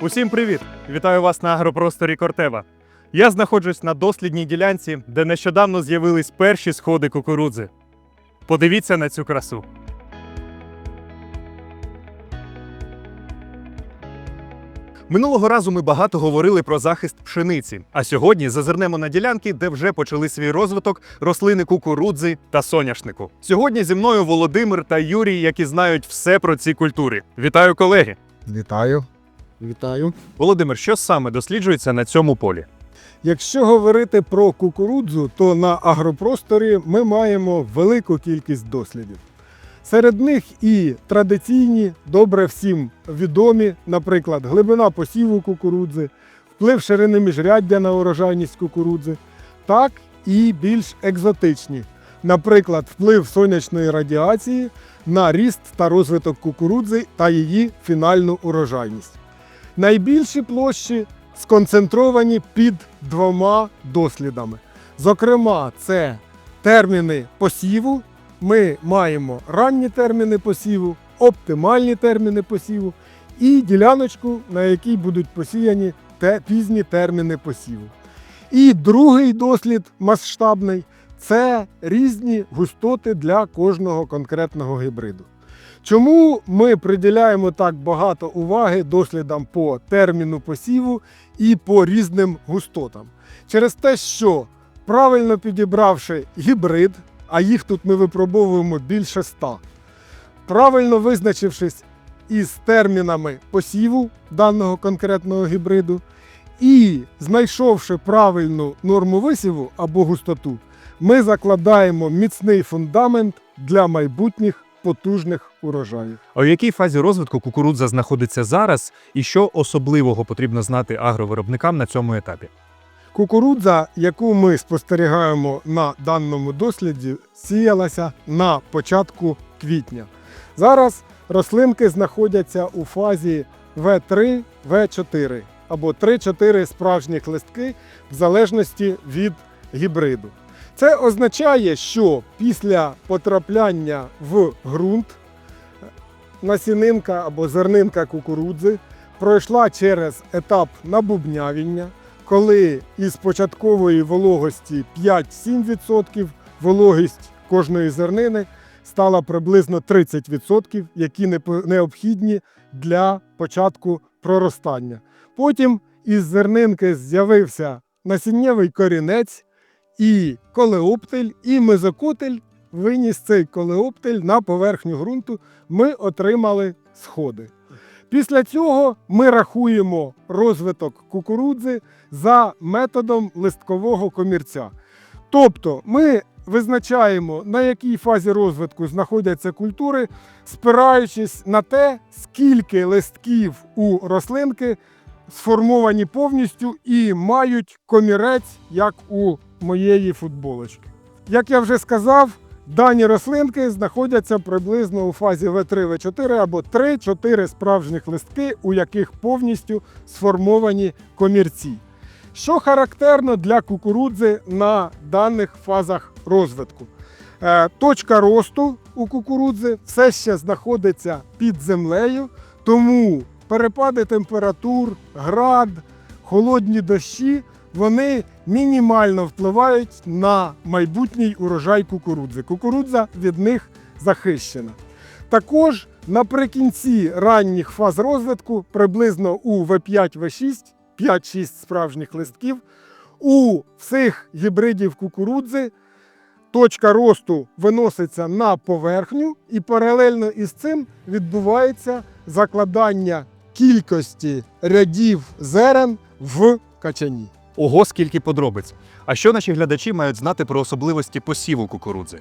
Усім привіт! Вітаю вас на агропросторі Кортева. Я знаходжусь на дослідній ділянці, де нещодавно з'явились перші сходи кукурудзи. Подивіться на цю красу. Минулого разу ми багато говорили про захист пшениці, а сьогодні зазирнемо на ділянки, де вже почали свій розвиток рослини кукурудзи та соняшнику. Сьогодні зі мною Володимир та Юрій, які знають все про ці культури. Вітаю, колеги! Вітаю. Вітаю. Володимир, що саме досліджується на цьому полі? Якщо говорити про кукурудзу, то на агропросторі ми маємо велику кількість дослідів. Серед них і традиційні, добре всім відомі, наприклад, глибина посіву кукурудзи, вплив ширини міжряддя на урожайність кукурудзи, так і більш екзотичні, наприклад, вплив сонячної радіації на ріст та розвиток кукурудзи та її фінальну урожайність. Найбільші площі сконцентровані під двома дослідами. Зокрема, це терміни посіву. Ми маємо ранні терміни посіву, оптимальні терміни посіву і діляночку, на якій будуть посіяні те, пізні терміни посіву. І другий дослід масштабний це різні густоти для кожного конкретного гібриду. Чому ми приділяємо так багато уваги дослідам по терміну посіву і по різним густотам? Через те, що правильно підібравши гібрид, а їх тут ми випробовуємо більше ста, правильно визначившись із термінами посіву даного конкретного гібриду, і знайшовши правильну норму висіву або густоту, ми закладаємо міцний фундамент для майбутніх потужних урожаїв. А у якій фазі розвитку кукурудза знаходиться зараз, і що особливого потрібно знати агровиробникам на цьому етапі? Кукурудза, яку ми спостерігаємо на даному досліді, сіялася на початку квітня. Зараз рослинки знаходяться у фазі В3, В4 або 3-4 справжніх листки в залежності від гібриду. Це означає, що після потрапляння в ґрунт насінинка або зернинка кукурудзи пройшла через етап набубнявіння, коли із початкової вологості 5-7% вологість кожної зернини стала приблизно 30%, які необхідні для початку проростання. Потім із зернинки з'явився насіннєвий корінець і колеоптиль, і мезокотиль виніс цей колеоптиль на поверхню ґрунту. Ми отримали сходи. Після цього ми рахуємо розвиток кукурудзи за методом листкового комірця. Тобто ми визначаємо, на якій фазі розвитку знаходяться культури, спираючись на те, скільки листків у рослинки сформовані повністю і мають комірець, як у моєї футболочки. Як я вже сказав, дані рослинки знаходяться приблизно у фазі В3, В4 або 3-4 справжніх листки, у яких повністю сформовані комірці. Що характерно для кукурудзи на даних фазах розвитку? Е, Точка росту у кукурудзи все ще знаходиться під землею, тому перепади температур, град, холодні дощі вони мінімально впливають на майбутній урожай кукурудзи. Кукурудза від них захищена. Також наприкінці ранніх фаз розвитку, приблизно у В5, В6, 5-6 справжніх листків, у всіх гібридів кукурудзи точка росту виноситься на поверхню, і паралельно із цим відбувається закладання кількості рядів зерен в качані. Ого, скільки подробиць. А що наші глядачі мають знати про особливості посіву кукурудзи?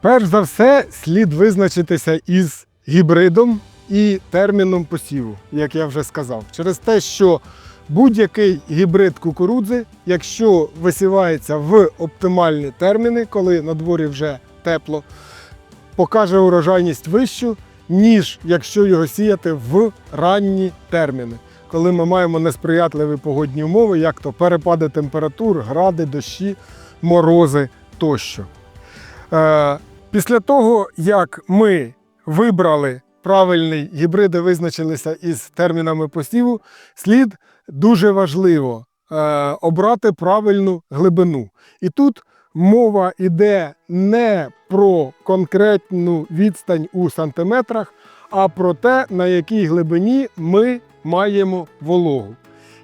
Перш за все, слід визначитися із гібридом і терміном посіву, як я вже сказав, через те, що будь-який гібрид кукурудзи, якщо висівається в оптимальні терміни, коли на дворі вже тепло, покаже урожайність вищу, ніж якщо його сіяти в ранні терміни, коли ми маємо несприятливі погодні умови, як то перепади температур, гради, дощі, морози тощо. Е, Після того, як ми вибрали правильний гібриди визначилися із термінами посіву, слід дуже важливо е, обрати правильну глибину. І тут мова йде не про конкретну відстань у сантиметрах, а про те, на якій глибині ми маємо вологу.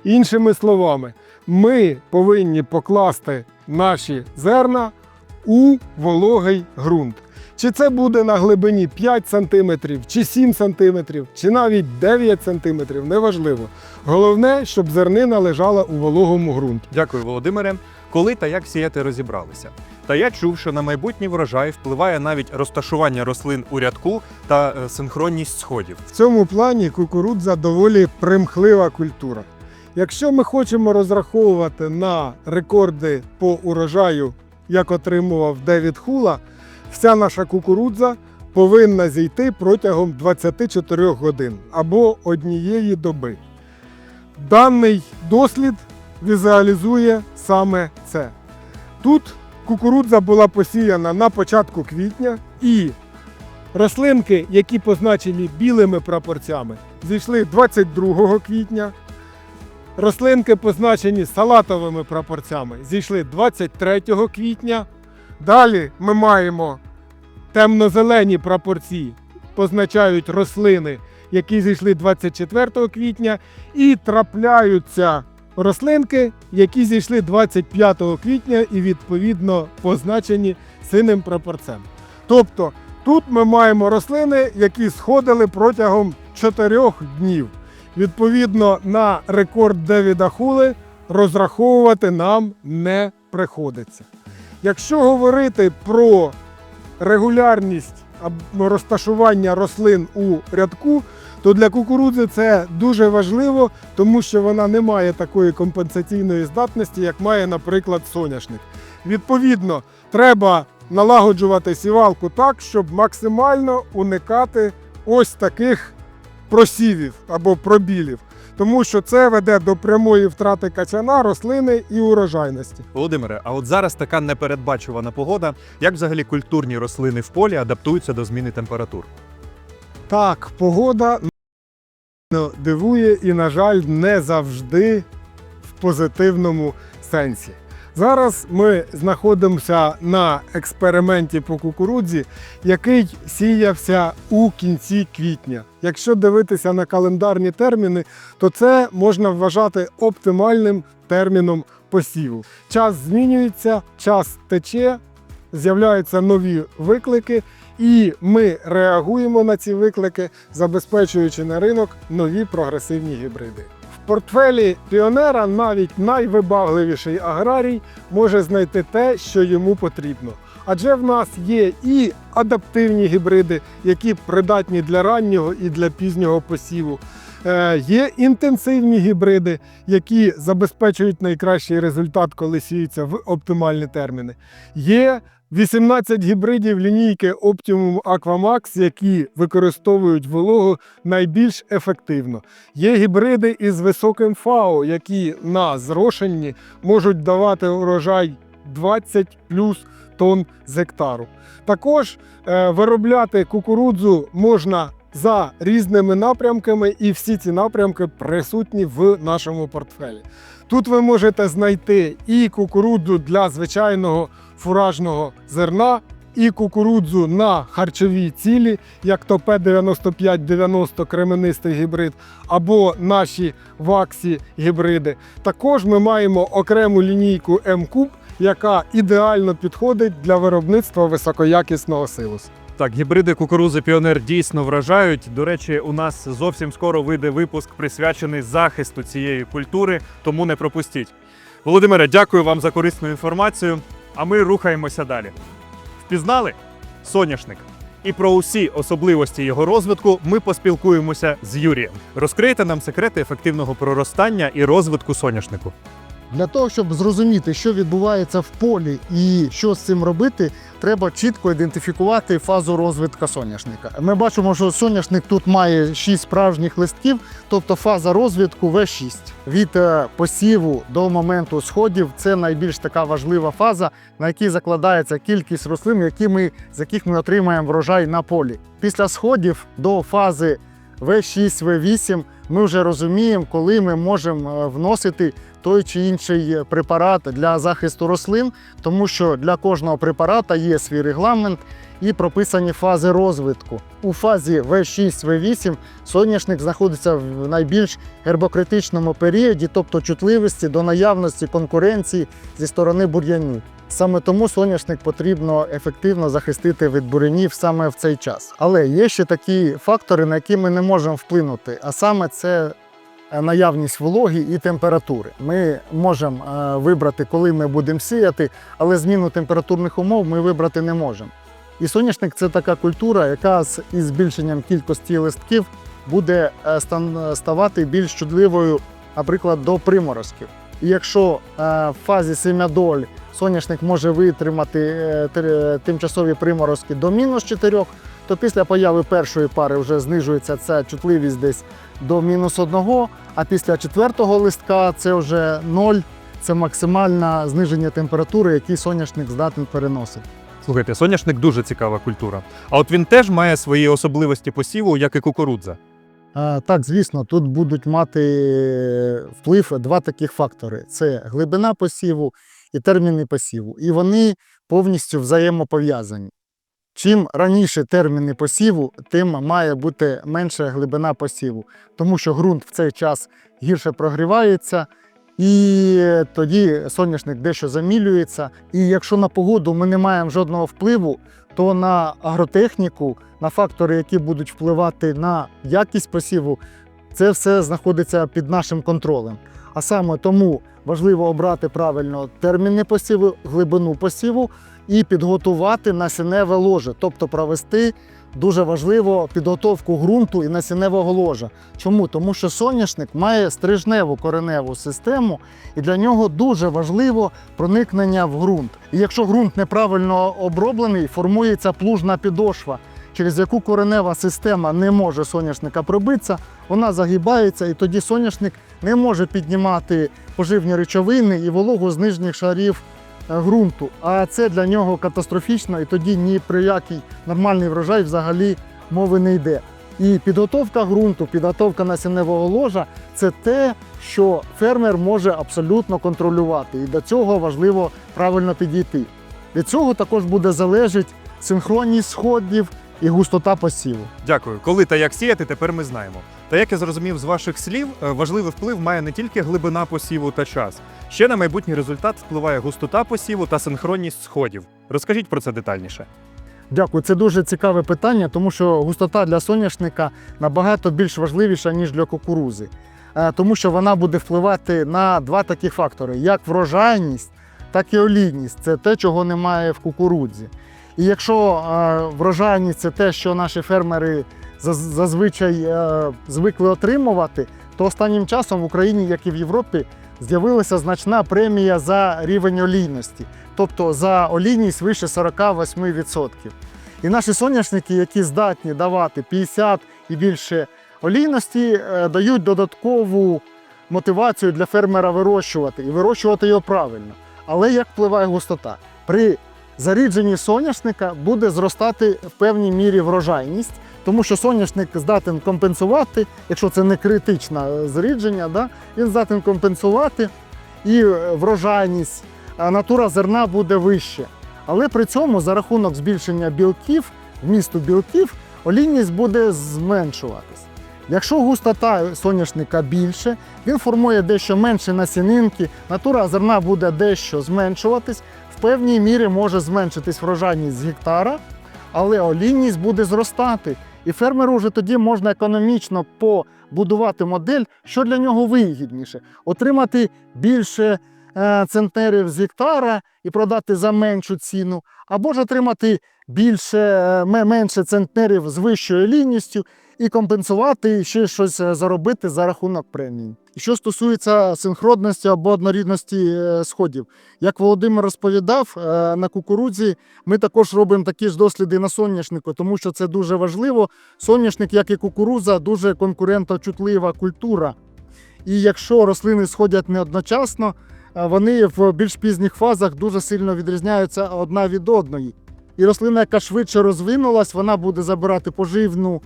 Іншими словами, ми повинні покласти наші зерна у вологий ґрунт. Чи це буде на глибині 5 см, чи 7 см, чи навіть 9 см, неважливо. Головне, щоб зернина лежала у вологому ґрунті. Дякую, Володимире. Коли та як сіяти розібралися. Та я чув, що на майбутній врожай впливає навіть розташування рослин у рядку та е, синхронність сходів. В цьому плані кукурудза доволі примхлива культура. Якщо ми хочемо розраховувати на рекорди по урожаю, як отримував Девід Хула, вся наша кукурудза повинна зійти протягом 24 годин або однієї доби. Даний дослід візуалізує саме це. Тут кукурудза була посіяна на початку квітня і Рослинки, які позначені білими прапорцями, зійшли 22 квітня. Рослинки, позначені салатовими прапорцями, зійшли 23 квітня. Далі ми маємо темно-зелені прапорці, позначають рослини, які зійшли 24 квітня, і трапляються рослинки, які зійшли 25 квітня і відповідно позначені синим прапорцем. Тобто Тут ми маємо рослини, які сходили протягом 4 днів. Відповідно, на рекорд Девіда Хули розраховувати нам не приходиться. Якщо говорити про регулярність розташування рослин у рядку, то для кукурудзи це дуже важливо, тому що вона не має такої компенсаційної здатності, як має, наприклад, соняшник. Відповідно, треба налагоджувати сівалку так, щоб максимально уникати ось таких просівів або пробілів, тому що це веде до прямої втрати качана, рослини і урожайності. Володимире, а от зараз така непередбачувана погода. Як взагалі культурні рослини в полі адаптуються до зміни температур? Так, погода дивує і, на жаль, не завжди в позитивному сенсі. Зараз ми знаходимося на експерименті по кукурудзі, який сіявся у кінці квітня. Якщо дивитися на календарні терміни, то це можна вважати оптимальним терміном посіву. Час змінюється, час тече, з'являються нові виклики, і ми реагуємо на ці виклики, забезпечуючи на ринок нові прогресивні гібриди. В портфелі піонера навіть найвибагливіший аграрій може знайти те, що йому потрібно. Адже в нас є і адаптивні гібриди, які придатні для раннього і для пізнього посіву. Е, Є інтенсивні гібриди, які забезпечують найкращий результат, коли сіються в оптимальні терміни. Є 18 гібридів лінійки Optimum Aquamax, які використовують вологу найбільш ефективно. Є гібриди із високим ФАО, які на зрошенні можуть давати урожай 20 плюс тонн з гектару. Також е, виробляти кукурудзу можна за різними напрямками, і всі ці напрямки присутні в нашому портфелі. Тут ви можете знайти і кукурудзу для звичайного фуражного зерна, і кукурудзу на харчові цілі, як то П9590 кременистий гібрид, або наші ваксі гібриди. Також ми маємо окрему лінійку М-Куб, яка ідеально підходить для виробництва високоякісного силосу. Так, гібриди кукурузи Піонер дійсно вражають. До речі, у нас зовсім скоро вийде випуск присвячений захисту цієї культури, тому не пропустіть. Володимире, дякую вам за корисну інформацію. А ми рухаємося далі. Впізнали соняшник. І про усі особливості його розвитку ми поспілкуємося з Юрієм. Розкрийте нам секрети ефективного проростання і розвитку соняшнику. Для того, щоб зрозуміти, що відбувається в полі і що з цим робити, треба чітко ідентифікувати фазу розвитку соняшника. Ми бачимо, що соняшник тут має 6 справжніх листків, тобто фаза розвитку В6. Від е, посіву до моменту сходів це найбільш така важлива фаза, на якій закладається кількість рослин, які ми, з яких ми отримаємо врожай на полі. Після сходів до фази В6, В8 ми вже розуміємо, коли ми можемо е, вносити той чи інший е, препарат для захисту рослин, тому що для кожного препарата є свій регламент і прописані фази розвитку. У фазі В6, В8 соняшник знаходиться в найбільш гербокритичному періоді, тобто чутливості до наявності конкуренції зі сторони бур'янів. Саме тому соняшник потрібно ефективно захистити від бурянів саме в цей час. Але є ще такі фактори, на які ми не можемо вплинути, а саме це е, наявність вологи і температури. Ми можемо е, вибрати, коли ми будемо сіяти, але зміну температурних умов ми вибрати не можемо. І соняшник це така культура, яка з із збільшенням кількості листків буде е, ставати більш чутливою, наприклад, до приморозків. І якщо е, в фазі семядоль соняшник може витримати е, тимчасові приморозки до мінус 4, то після появи першої пари вже знижується ця чутливість десь до мінус 1, а після четвертого листка це вже 0, це максимальне зниження температури, який соняшник здатен переносити. Слухайте, соняшник дуже цікава культура. А от він теж має свої особливості посіву, як і кукурудза. Так, звісно, тут будуть мати вплив два таких фактори: це глибина посіву і терміни посіву. І вони повністю взаємопов'язані. Чим раніше терміни посіву, тим має бути менша глибина посіву, тому що ґрунт в цей час гірше прогрівається, і тоді соняшник дещо замілюється. І якщо на погоду ми не маємо жодного впливу, то на агротехніку, на фактори, які будуть впливати на якість посіву, це все знаходиться під нашим контролем. А саме тому важливо обрати правильно терміни посіву, глибину посіву і підготувати насінневе ложе, тобто провести дуже важливо підготовку ґрунту і насінневого ложа. Чому? Тому що соняшник має стрижневу кореневу систему, і для нього дуже важливо проникнення в ґрунт. І якщо ґрунт неправильно оброблений, формується плужна підошва, через яку коренева система не може соняшника пробитися, вона загибається, і тоді соняшник не може піднімати поживні речовини і вологу з нижніх шарів ґрунту. А це для нього катастрофічно, і тоді ні про який нормальний врожай взагалі мови не йде. І підготовка ґрунту, підготовка насінневого ложа це те, що фермер може абсолютно контролювати. І до цього важливо правильно підійти. Від цього також буде залежати синхронність сходів і густота посіву. Дякую. Коли та як сіяти, тепер ми знаємо. Та як я зрозумів з ваших слів, е, важливий вплив має не тільки глибина посіву та час. Ще на майбутній результат впливає густота посіву та синхронність сходів. Розкажіть про це детальніше. Дякую, це дуже цікаве питання, тому що густота для соняшника набагато більш важливіша, ніж для кукурузи. Е, Тому що вона буде впливати на два такі фактори: як врожайність, так і олійність. Це те, чого немає в кукурудзі. І якщо врожайність це те, що наші фермери зазвичай е, звикли отримувати, то останнім часом в Україні, як і в Європі, з'явилася значна премія за рівень олійності, тобто за олійність вище 48%. І наші соняшники, які здатні давати 50 і більше олійності, е, дають додаткову мотивацію для фермера вирощувати і вирощувати його правильно. Але як впливає густота? При зарідженні соняшника буде зростати в певній мірі врожайність, тому що соняшник здатен компенсувати, якщо це не критичне зрідження, да, він здатен компенсувати і е, врожайність, натура зерна буде вище. Але при цьому за рахунок збільшення білків, вмісту білків, олійність буде зменшуватись. Якщо густота соняшника більше, він формує дещо менше насінинки, натура зерна буде дещо зменшуватись, певній мірі може зменшитись врожайність з гектара, але олійність буде зростати. І фермеру вже тоді можна економічно побудувати модель, що для нього вигідніше: отримати більше е, центнерів з гектара і продати за меншу ціну, або ж отримати більше, е, менше центнерів з вищою лінністю і компенсувати і ще щось е, заробити за рахунок премії. Що стосується синхронності або однорідності е, сходів, як Володимир розповідав, е, на кукурудзі ми також робимо такі ж досліди на соняшнику, тому що це дуже важливо. Соняшник, як і кукурудза, дуже конкуренточутлива культура. І якщо рослини сходять не одночасно, вони в більш пізніх фазах дуже сильно відрізняються одна від одної. І рослина, яка швидше розвинулась, вона буде забирати поживну,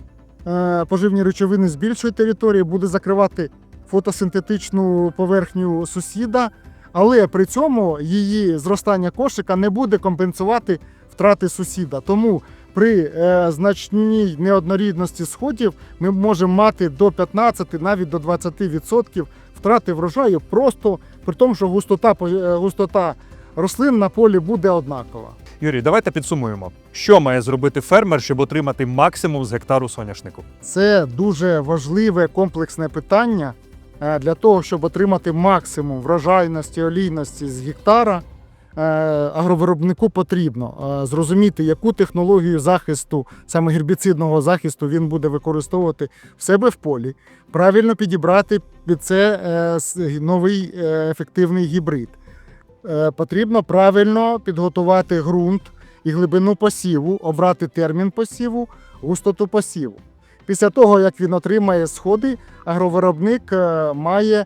поживні речовини з більшої території, буде закривати фотосинтетичну поверхню сусіда, але при цьому її зростання кошика не буде компенсувати втрати сусіда. Тому при е, значній неоднорідності сходів ми можемо мати до 15, навіть до 20% втрати врожаю, просто при тому, що густота, е, густота рослин на полі буде однакова. Юрій, давайте підсумуємо, що має зробити фермер, щоб отримати максимум з гектару соняшнику. Це дуже важливе комплексне питання е, для того, щоб отримати максимум врожайності, олійності з гектара. е, Агровиробнику потрібно е, зрозуміти, яку технологію захисту, саме гербіцидного захисту, він буде використовувати в себе в полі, правильно підібрати під це новий ефективний гібрид. Е, Потрібно правильно підготувати ґрунт і глибину посіву, обрати термін посіву, густоту посіву. Після того, як він отримає сходи, агровиробник е, має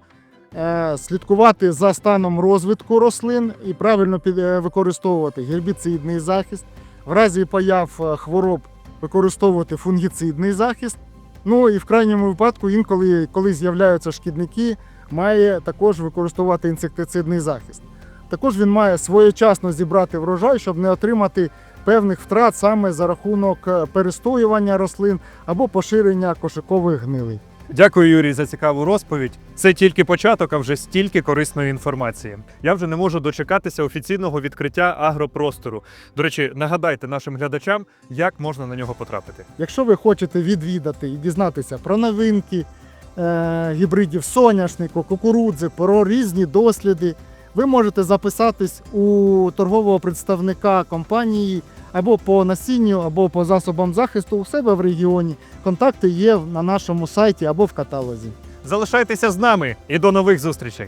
е, слідкувати за станом розвитку рослин і правильно використовувати гербіцидний захист, в разі появ хвороб використовувати фунгіцидний захист. Ну і в крайньому випадку, інколи, коли з'являються шкідники, має також використовувати інсектицидний захист. Також він має своєчасно зібрати врожай, щоб не отримати певних втрат саме за рахунок е, перестоювання рослин або поширення кошикових гнилей. Дякую, Юрій, за цікаву розповідь. Це тільки початок, а вже стільки корисної інформації. Я вже не можу дочекатися офіційного відкриття агропростору. До речі, нагадайте нашим глядачам, як можна на нього потрапити. Якщо ви хочете відвідати і дізнатися про новинки е, гібридів соняшнику, кукурудзи, про різні досліди, ви можете записатись у торгового представника компанії або по насінню, або по засобам захисту у себе в регіоні. Контакти є на нашому сайті або в каталозі. Залишайтеся з нами і до нових зустрічей!